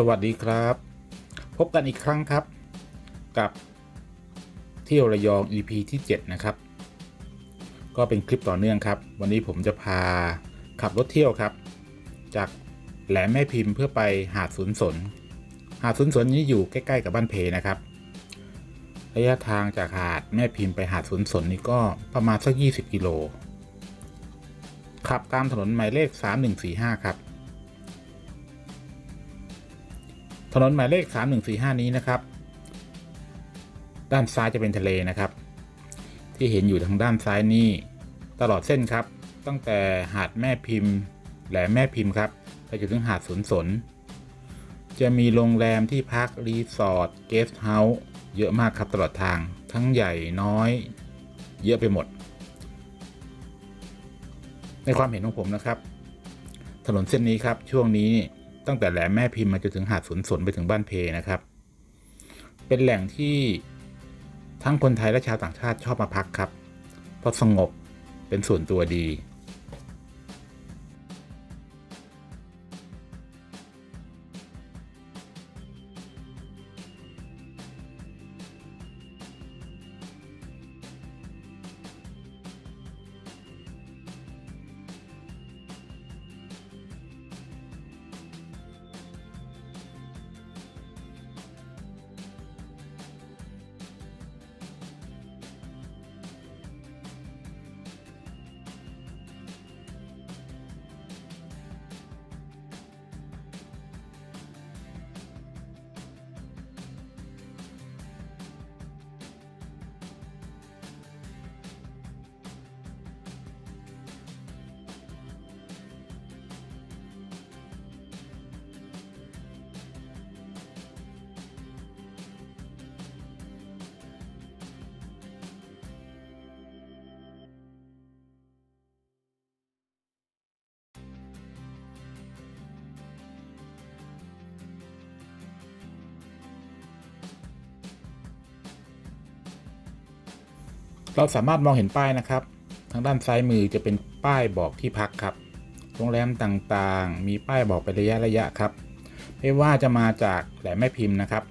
สวัสดีครับ พบกันอีกครั้งครับ กับเที่ยวระยอง EP ที่ 7 นะครับ ก็เป็นคลิปต่อเนื่องครับ วันนี้ผมจะพาขับรถเที่ยวครับ จากแหลมแม่พิมพ์เพื่อไปหาดสุนสน หาดสุนสนนี้อยู่ใกล้ๆกับบ้านเพนะครับระยะทางจากหาดแม่พิมพ์ไปหาดสุนสนนี่ก็ประมาณสัก 20 กิโลขับตามถนนหมายเลข 3145 ครับ ถนนหมายเลข 3145 นี้นะครับ ด้านซ้ายจะเป็นทะเลนะครับ ที่เห็นอยู่ทางด้านซ้ายนี่ตลอดเส้นครับ ตั้งแต่หาดแม่พิมพ์แหลมแม่พิมพ์ครับไปจนถึงหาดสนสน จะมีโรงแรมที่พักรีสอร์ทเกสต์เฮาส์เยอะมากครับตลอดทางทั้งใหญ่น้อย เยอะไปหมด ในความเห็นของผมนะครับ ถนนเส้นนี้ครับช่วงนี้ ตั้งแต่แหลมแม่พิมพ์มาจนถึงหาดสวนสนไปถึงบ้านเพนะครับ เป็นแหล่งที่ทั้งคนไทยและชาวต่างชาติชอบมาพักครับ เพราะสงบเป็นส่วนตัวดี เราสามารถมองเห็นป้ายนะครับ ทางด้านซ้ายมือจะเป็นป้ายบอกที่พักครับ โรงแรมต่างๆ มีป้ายบอกเป็นระยะระยะครับ ไม่ว่าจะมาจากแหลมแม่พิมพ์นะครับ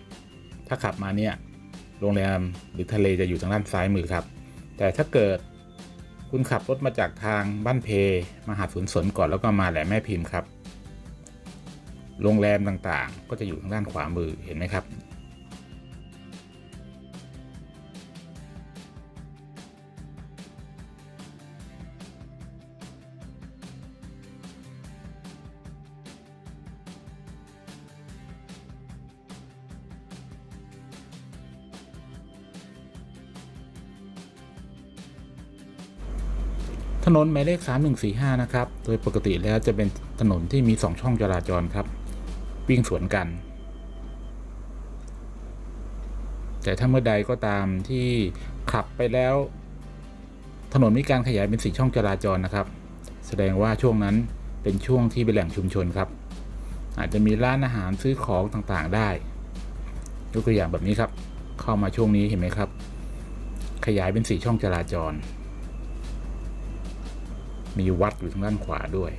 ถ้าขับมาเนี่ย โรงแรมหรือทะเลจะอยู่ทางด้านซ้ายมือครับ แต่ถ้าเกิดคุณขับรถมาจากทางบ้านเพมาหาสวนสนก่อนแล้วก็มาแหลมแม่พิมพ์ครับ โรงแรมต่างๆ ก็จะอยู่ทางด้านขวามือเห็นไหมครับ ถนนหมายเลข 3145 นะครับ โดยปกติแล้วจะเป็นถนนที่มี 2 ช่องจราจรครับ วิ่งสวนกัน แต่ถ้าเมื่อใดก็ตามที่ขับไปแล้ว ถนนมีการขยายเป็นสีช่องจราจรนะครับ แสดงว่าช่วงนั้นเป็นช่วงที่เป็นแหล่งชุมชนครับ อาจจะมีร้านอาหารซื้อของต่างๆ ได้ยกตัวอย่างแบบนี้ครับ เข้ามาช่วงนี้เห็นไหมครับ ขยายเป็นสีช่องจราจร มีวัดอยู่ทางด้านขวาด้วย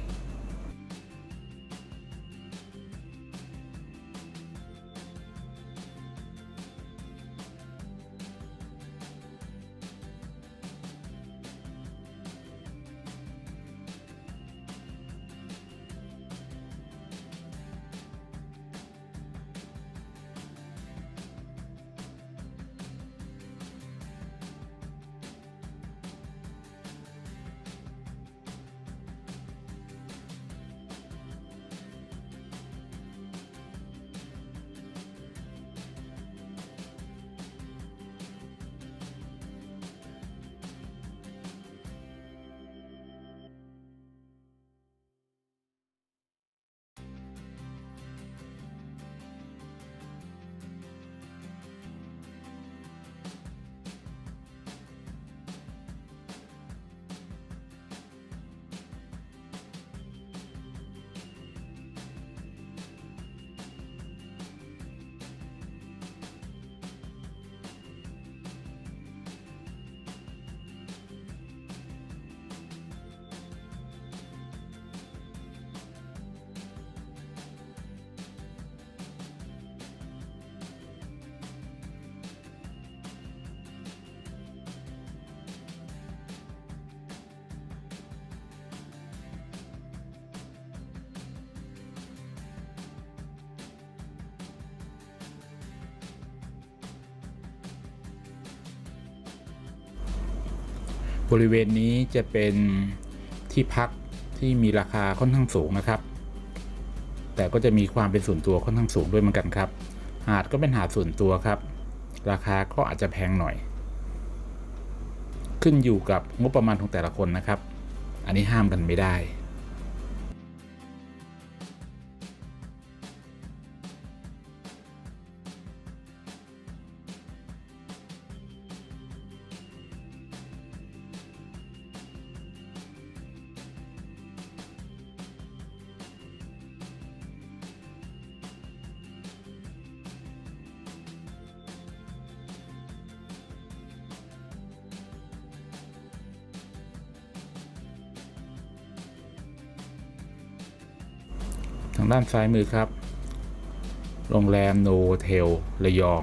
บริเวณนี้จะเป็นที่พักที่มีราคาค่อนข้างสูงนะครับ แต่ก็จะมีความเป็นส่วนตัวค่อนข้างสูงด้วยเหมือนกันครับ หาดก็เป็นหาดส่วนตัวครับ ราคาก็อาจจะแพงหน่อย ขึ้นอยู่กับงบประมาณของแต่ละคนนะครับ อันนี้ห้ามกันไม่ได้างด้านซ้ายมือครับ โรงแรมโนเทลระยอง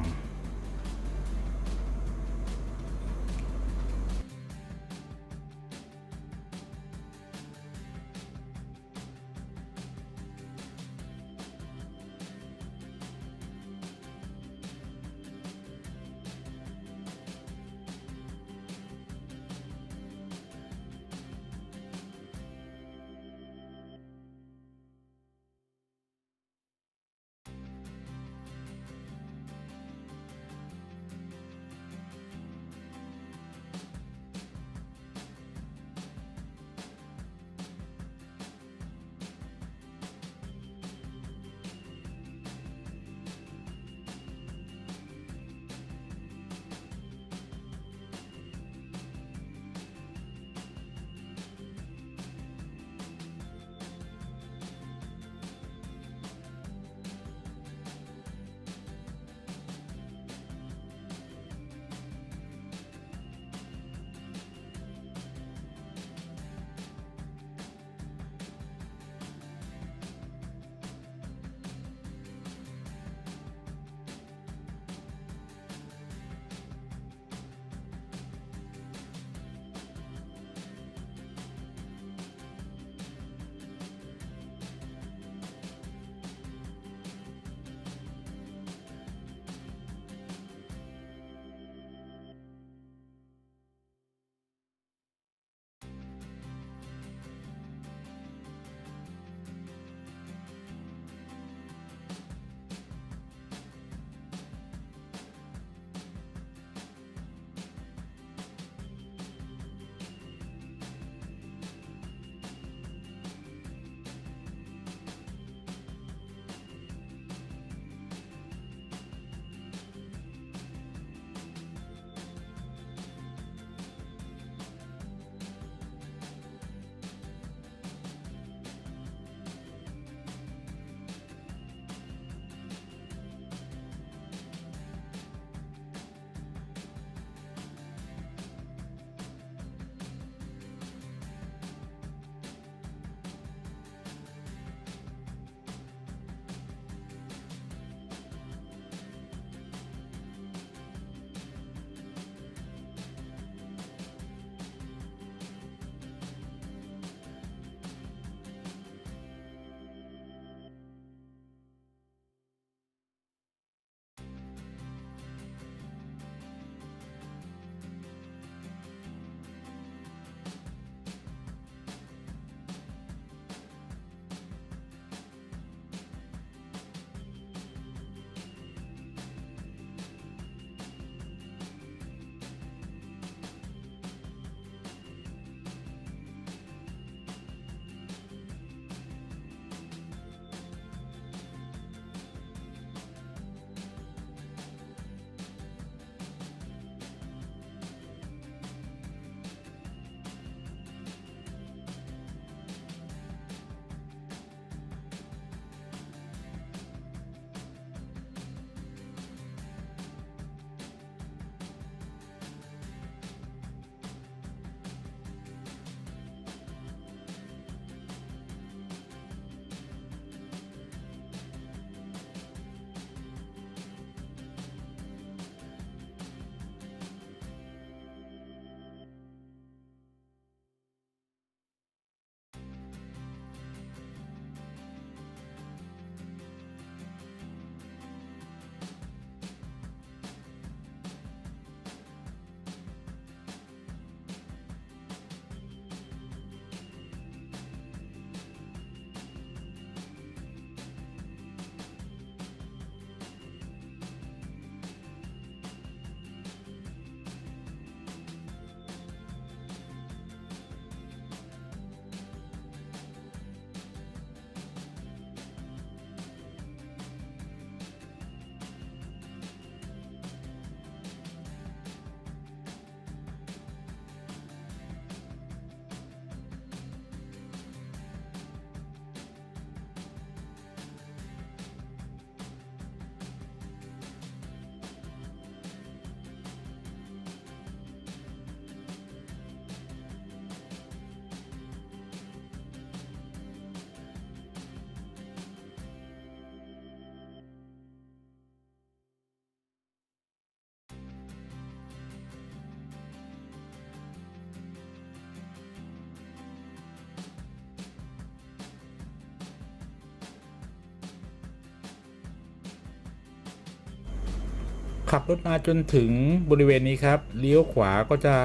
ขับรถมาจนถึงบริเวณนี้ครับ เลี้ยวขวาก็จะ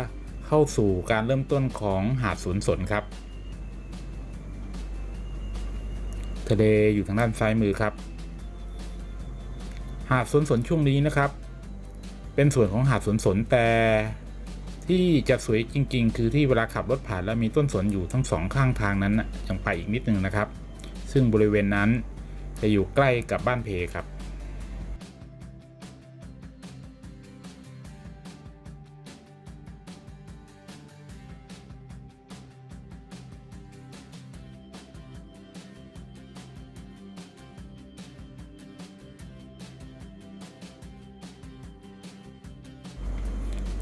เข้าสู่การเริ่มต้นของหาดสวนสนครับ ทะเลอยู่ทางด้านซ้ายมือครับ หาดสวนสนช่วงนี้นะครับ เป็นส่วนของหาดสวนสนแต่ที่จะสวยจริง ๆ คือที่เวลาขับรถผ่านแล้วมีต้นสนอยู่ทั้งสองข้างทางนั้นนะยังไปอีกนิดนึงนะครับ ซึ่งบริเวณนั้นจะอยู่ใกล้กับบ้านเพครับ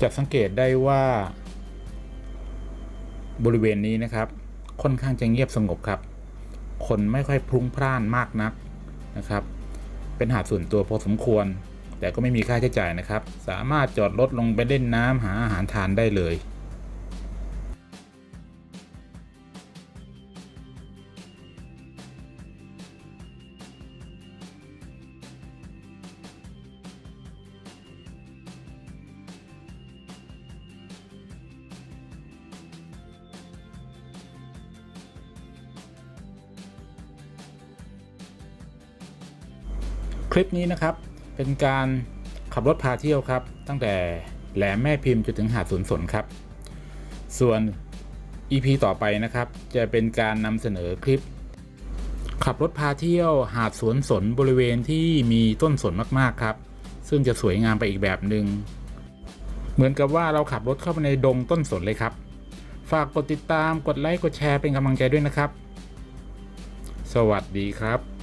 จะสังเกตได้ว่า บริเวณนี้นะครับ ค่อนข้างจะเงียบสงบครับ คนไม่ค่อยพลุงพล่านมากนักนะครับ เป็นหาดส่วนตัวพอสมควร แต่ก็ไม่มีค่าใช้จ่ายนะครับ สามารถจอดรถลงไปเล่นน้ำหาอาหารทานได้เลย ลิปนี้นะครับ เป็นการขับรถพาเที่ยวครับ ตั้งแต่แหลมแม่พิมพ์จนถึงหาดสวนสนครับ ส่วน EP ต่อไปนะครับ จะเป็นการนำเสนอคลิป ขับรถพาเที่ยวหาดสวนสนบริเวณที่มีต้นสนมากๆครับ ซึ่งจะสวยงามไปอีกแบบหนึง่งเหมือนกับว่าเราขับรถเข้าไปในดงต้นสนเลยครับ ฝากกดติดตามกดไลค์กดแชร์เป็นกำลังใจด้วยนะครับ สวัสดีครับ